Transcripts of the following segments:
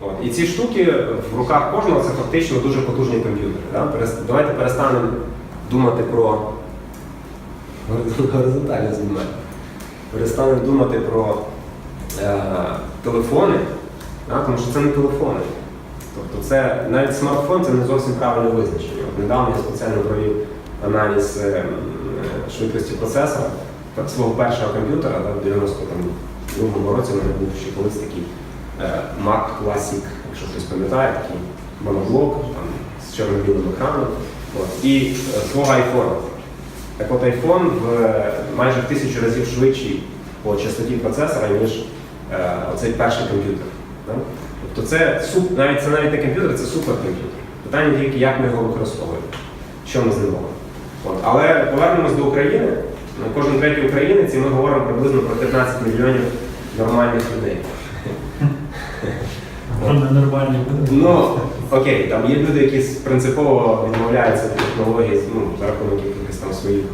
От. І ці штуки в руках кожного це фактично дуже потужні комп'ютери. Да? Давайте перестанемо думати про горизонтальне знімання. Перестанемо думати про е, телефони, да? тому що це не телефони. Тобто це навіть смартфон це не зовсім правильне визначення. От недавно я спеціально провів аналіз е, е, швидкості процесора свого першого комп'ютера да, в 92-му році у мене був ще колись такий Mac Classic, якщо хтось пам'ятає, такий моноблок там, з чорно-білим екраном. От, і е, свого iPhone. Так от iPhone в, е, майже в тисячу разів швидший по частоті процесора, ніж е, оцей перший комп'ютер. Да? Тобто це навіть це навіть не комп'ютер, це суперкомп'ютер. Питання тільки, як ми його використовуємо, що ми з ним робимо. Але повернемось до України. Кожен третій українець, і ми говоримо приблизно про 15 мільйонів нормальних людей. Нормальні. Ну, окей, там є люди, які принципово відмовляються від технологій ну, за рахунок якихось там своїх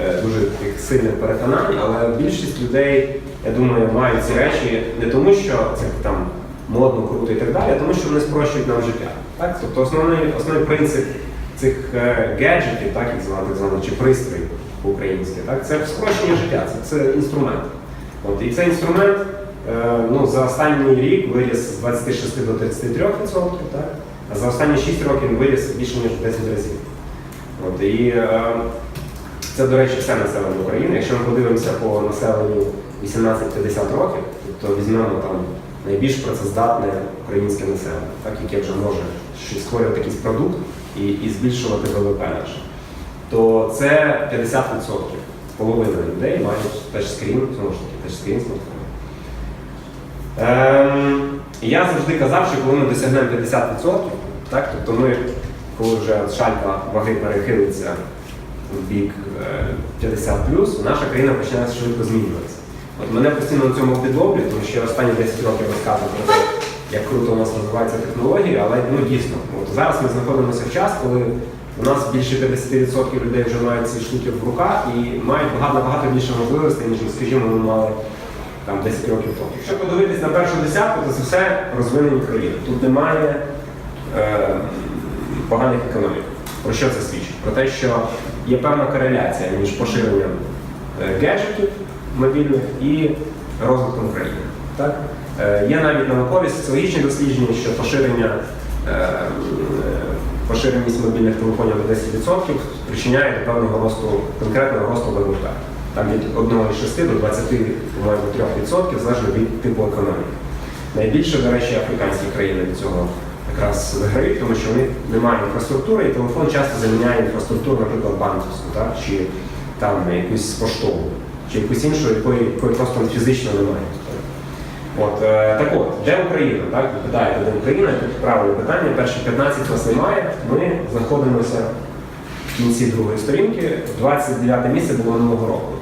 е, дуже таких сильних переконань, але більшість людей, я думаю, мають ці речі не тому, що це там модно, круто і так далі, а тому, що вони спрощують нам життя. Так? Тобто основний, основний принцип цих е, гаджетів, так їх звати, званих, чи пристроїв по-українськи, це спрощення життя, це, це інструмент. От, і цей інструмент ну, за останній рік виріс з 26 до 33%, так? а за останні 6 років він виріс більше ніж в 10 разів. От, і е, це, до речі, все населення України. Якщо ми подивимося по населенню 18-50 років, тобто візьмемо там найбільш працездатне українське населення, так, яке вже може створювати якийсь продукт і, і збільшувати ВВП наше, то це 50%. Половина людей мають тачскрін, знову ж таки, тачскрін смартфону. Ем, я завжди казав, що коли ми досягнемо 50%, так, тобто ми, коли вже шалька ваги перехилиться в бік е, 50 наша країна почне швидко змінюватися. От мене постійно на цьому підловлює, тому що останні 10 років розказую про те, як круто у нас розвиваються технології, але ну дійсно, от зараз ми знаходимося в час, коли у нас більше 50% людей вже мають ці штуки в руках і мають багато набагато більше можливостей, ніж, скажімо, ми мали там 10 років тому. Якщо подивитись на першу десятку, то це все розвинені країни. Тут немає е, поганих економік. Про що це свідчить? Про те, що є певна кореляція між поширенням е, гаджетів мобільних і розвитком країни. Так? Е, є навіть наукові соціологічні дослідження, що поширення, е, е, поширеність мобільних телефонів на 10% спричиняє до певного росту, конкретного росту ВВП. Там від 1,6 до 20, по-моєму, 3%, залежно від типу економіки. Найбільше, до речі, африканські країни від цього якраз виграють, тому що вони не мають інфраструктури, і телефон часто заміняє інфраструктуру, наприклад, банківську, так? чи там якусь поштову, чи якусь іншу, якої, якої просто фізично немає. От, е, так от, де Україна? Так? Ви питаєте, де Україна? Тут правильне питання. Перші 15 нас немає. Ми знаходимося в кінці другої сторінки, 29 місце було минулого року.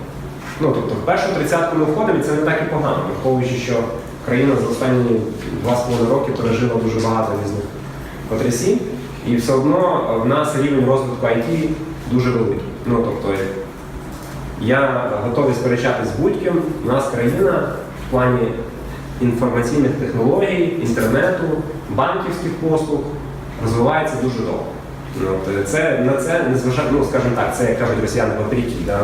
Ну, тобто, в першу тридцятку ми входимо, і це не так і погано, враховуючи, що країна за останні 2,5 роки пережила дуже багато різних потрясінь, і все одно в нас рівень розвитку IT дуже великий. Ну, тобто, я готовий сперечатись з будь-ким. У нас країна в плані інформаційних технологій, інтернету, банківських послуг розвивається дуже довго. Ну, це, на це не зважає, ну, скажімо так, це, як кажуть росіяни, вопреки да,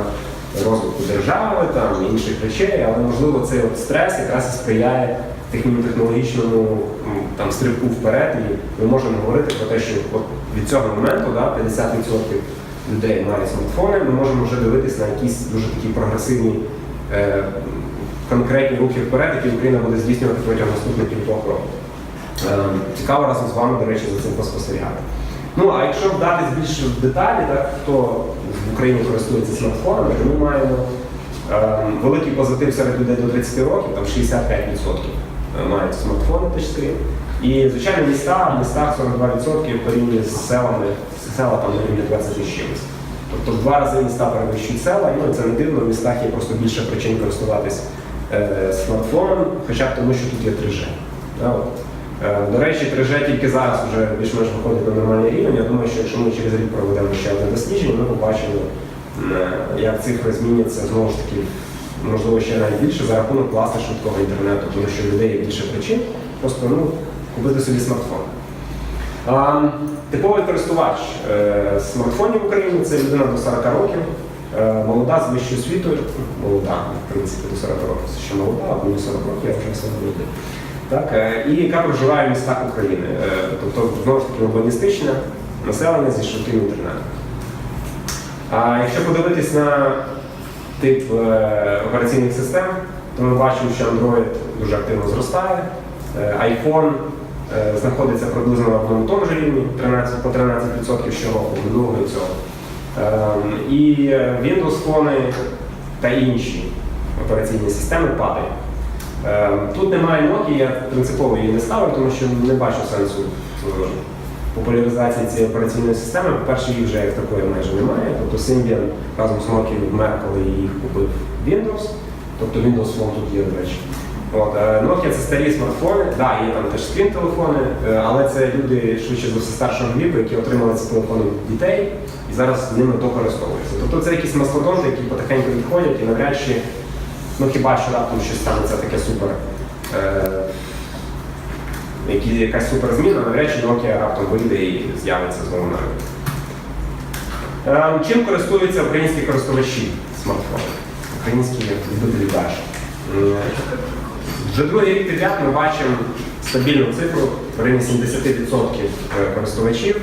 розвитку держави, там, інших речей, але можливо цей от стрес якраз і сприяє техні- технологічному там, стрибку вперед, і ми можемо говорити про те, що от від цього моменту да, 50% людей мають смартфони, ми можемо вже дивитися на якісь дуже такі прогресивні е, конкретні рухи вперед, які Україна буде здійснювати протягом наступних кількох років. Е, Цікаво разом з вами, до речі, за цим поспостерігати. Ну, а якщо вдатись більше в деталі, так, хто в Україні користується смартфонами, то ми маємо е, великий позитив серед людей до 30 років, там 65% мають смартфони тачскрін. І, звичайно, міста, в містах 42% порівняно з селами, села там на рівні 20 чимось. Тобто в два рази міста перевищують села, ну, це не дивно, в містах є просто більше причин користуватись е, смартфоном, хоча б тому, що тут є 3G. Да, от. Е, До речі, 3G тільки зараз вже більш-менш виходить на нормальний рівень. Я думаю, що якщо ми через рік проведемо ще одне дослідження, ми побачимо, е, як цифри зміняться знову ж таки, можливо, ще навіть більше за рахунок власне швидкого інтернету, тому що людей є більше причин. Просто ну, купити собі смартфон. А, Типовий користувач е, смартфонів в Україні це людина до 40 років, молода з вищою освітою, молода, в принципі, до 40 років це ще молода, а мені 40 років, я вже все люди. Так, е, і яка проживає в містах України. Е, Тобто, знову ж таки, урбаністичне населення зі швидким інтернетом. А якщо подивитись на тип е, операційних систем, то ми бачимо, що Android дуже активно зростає, iPhone знаходиться приблизно на одному тому ж рівні 13, по 13% щороку, минулого і цього. Ем, І е, Windows фони та інші операційні системи падають. Ем, Тут немає Nokia, я принципово її не ставлю, тому що не бачу сенсу популяризації цієї операційної системи. По-перше, її вже як такої майже немає. Тобто Symbian разом з Nokia вмер, коли їх купив Windows. Тобто Windows Phone тут є, до речі. От, е, Nokia це старі смартфони, да, є там теж скрін телефони, е, але це люди швидше за все старшого віку, які отримали ці телефони дітей і зараз ними то користуються. Тобто це якісь мастодонти, які потихеньку відходять і навряд чи, ну хіба що раптом щось станеться таке супер. Е, якась суперзміна, навряд чи Nokia раптом вийде і з'явиться знову на ринку. Е, Чим користуються українські користувачі смартфонів? Українські любителі Dash? Вже другий рік підряд ми бачимо стабільну цифру в районі 70% користувачів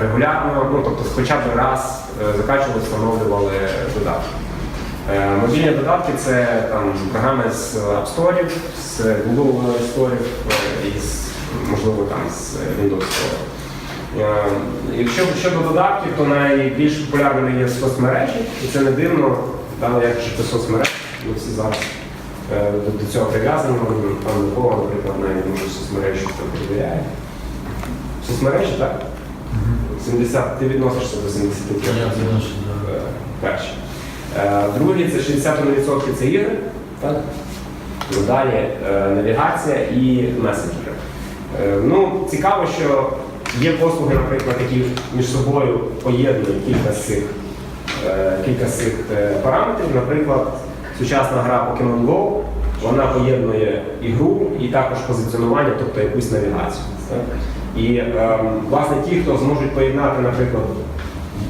регулярно, ну тобто хоча б раз е, закачували, встановлювали додатки. Е, Мобільні додатки це там програми з App Store, з Google Store е, і з, можливо там з Windows Store. Е, Якщо щодо додатків, то найбільш популярними є соцмережі, і це не дивно, але як жити соцмереж, ми всі зараз до, цього прив'язані, пан Микола, наприклад, навіть може соцмережі хто перевіряє. Соцмережі, так? 70, ти відносишся до 70 Я відношу, да. Е, перші. Е, Другі це 61% це ігри. Так? Далі е, навігація і месенджери. Е, Ну, цікаво, що є послуги, наприклад, які між собою поєднують кілька з цих, кілька з цих параметрів. Наприклад, сучасна гра Pokemon Go, вона поєднує ігру і також позиціонування, тобто якусь навігацію. Так? І ем, власне ті, хто зможуть поєднати, наприклад,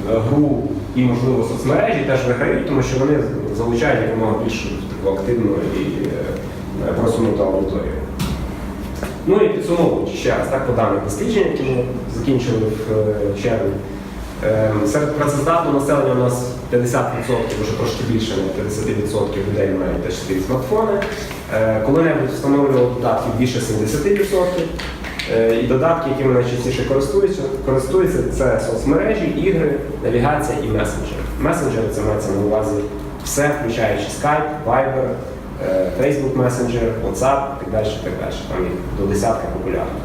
гру і, можливо, соцмережі теж виграють, тому що вони залучають якомога більшу таку активну і е, просунуту аудиторію. Ну і підсумовуючи ще раз, так, по даних досліджень, які ми закінчили в е, червні. Серед працездатного населення у нас 50%, вже трошки більше, не 50% людей мають теж свої смартфони. Е, Коли-небудь встановлювали додатків більше 70%. Е, І додатки, якими найчастіше користуються, користуються, це соцмережі, ігри, навігація і месенджери. Месенджери це мається на увазі все, включаючи Skype, Viber, е, Facebook Messenger, WhatsApp і так далі. так далі. Там їх до десятка популярних.